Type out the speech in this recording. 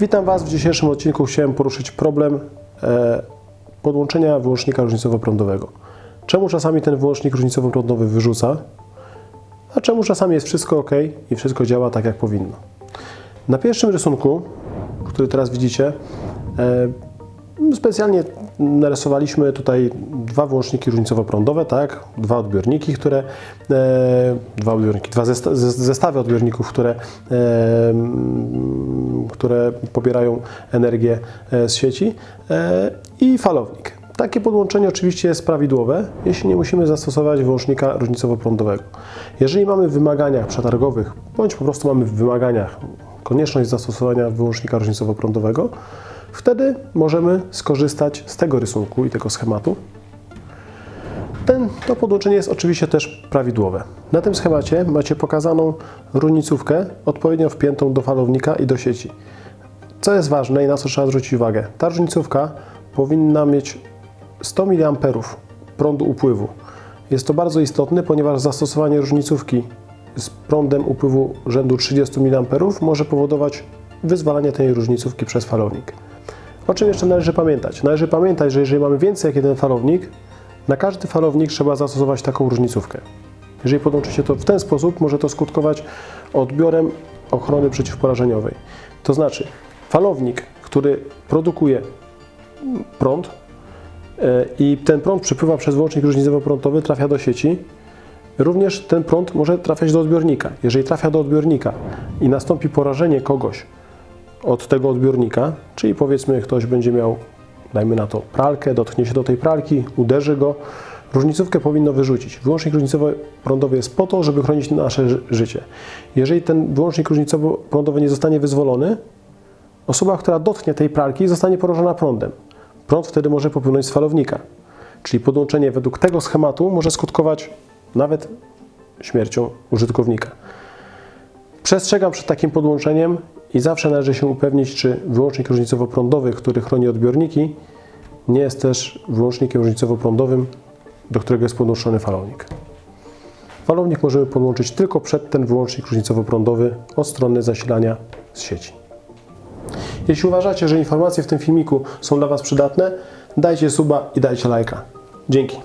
Witam Was. W dzisiejszym odcinku chciałem poruszyć problem e, podłączenia wyłącznika różnicowo-prądowego. Czemu czasami ten wyłącznik różnicowo-prądowy wyrzuca, a czemu czasami jest wszystko ok i wszystko działa tak jak powinno. Na pierwszym rysunku, który teraz widzicie, e, specjalnie narysowaliśmy tutaj dwa wyłączniki różnicowo-prądowe, tak? Dwa odbiorniki, które e, dwa odbiorniki, dwa zesta- ze- zestawy odbiorników, które, e, które pobierają energię e, z sieci e, i falownik. Takie podłączenie oczywiście jest prawidłowe, jeśli nie musimy zastosować wyłącznika różnicowo-prądowego. Jeżeli mamy w wymaganiach przetargowych, bądź po prostu mamy w wymaganiach konieczność zastosowania wyłącznika różnicowo-prądowego, wtedy możemy skorzystać z tego rysunku i tego schematu. Ten, to podłączenie jest oczywiście też prawidłowe. Na tym schemacie macie pokazaną różnicówkę odpowiednio wpiętą do falownika i do sieci. Co jest ważne i na co trzeba zwrócić uwagę? Ta różnicówka powinna mieć 100 mA prądu upływu. Jest to bardzo istotne, ponieważ zastosowanie różnicówki z prądem upływu rzędu 30 mA może powodować wyzwalanie tej różnicówki przez falownik. O czym jeszcze należy pamiętać? Należy pamiętać, że jeżeli mamy więcej jak jeden falownik, na każdy falownik trzeba zastosować taką różnicówkę. Jeżeli podłączycie to w ten sposób, może to skutkować odbiorem ochrony przeciwporażeniowej. To znaczy, falownik, który produkuje prąd e, i ten prąd przepływa przez wyłącznik różnicowo-prądowy, trafia do sieci, również ten prąd może trafiać do odbiornika. Jeżeli trafia do odbiornika i nastąpi porażenie kogoś od tego odbiornika, czyli powiedzmy ktoś będzie miał, dajmy na to, pralkę, dotknie się do tej pralki, uderzy go, różnicówkę powinno wyrzucić. Wyłącznik różnicowo-prądowy jest po to, żeby chronić nasze ży- życie. Jeżeli ten wyłącznik różnicowo-prądowy nie zostanie wyzwolony, osoba, która dotknie tej pralki, zostanie porażona prądem. Prąd wtedy może popłynąć z falownika. Czyli podłączenie według tego schematu może skutkować nawet śmiercią użytkownika. Przestrzegam przed takim podłączeniem i zawsze należy się upewnić, czy wyłącznik różnicowo-prądowy, który chroni odbiorniki, nie jest też wyłącznikiem różnicowo-prądowym, do którego jest podłączony falownik. Falownik możemy podłączyć tylko przed ten wyłącznik różnicowo-prądowy od strony zasilania z sieci. Jeśli uważacie, że informacje w tym filmiku są dla Was przydatne, dajcie suba i dajcie lajka. Dzięki.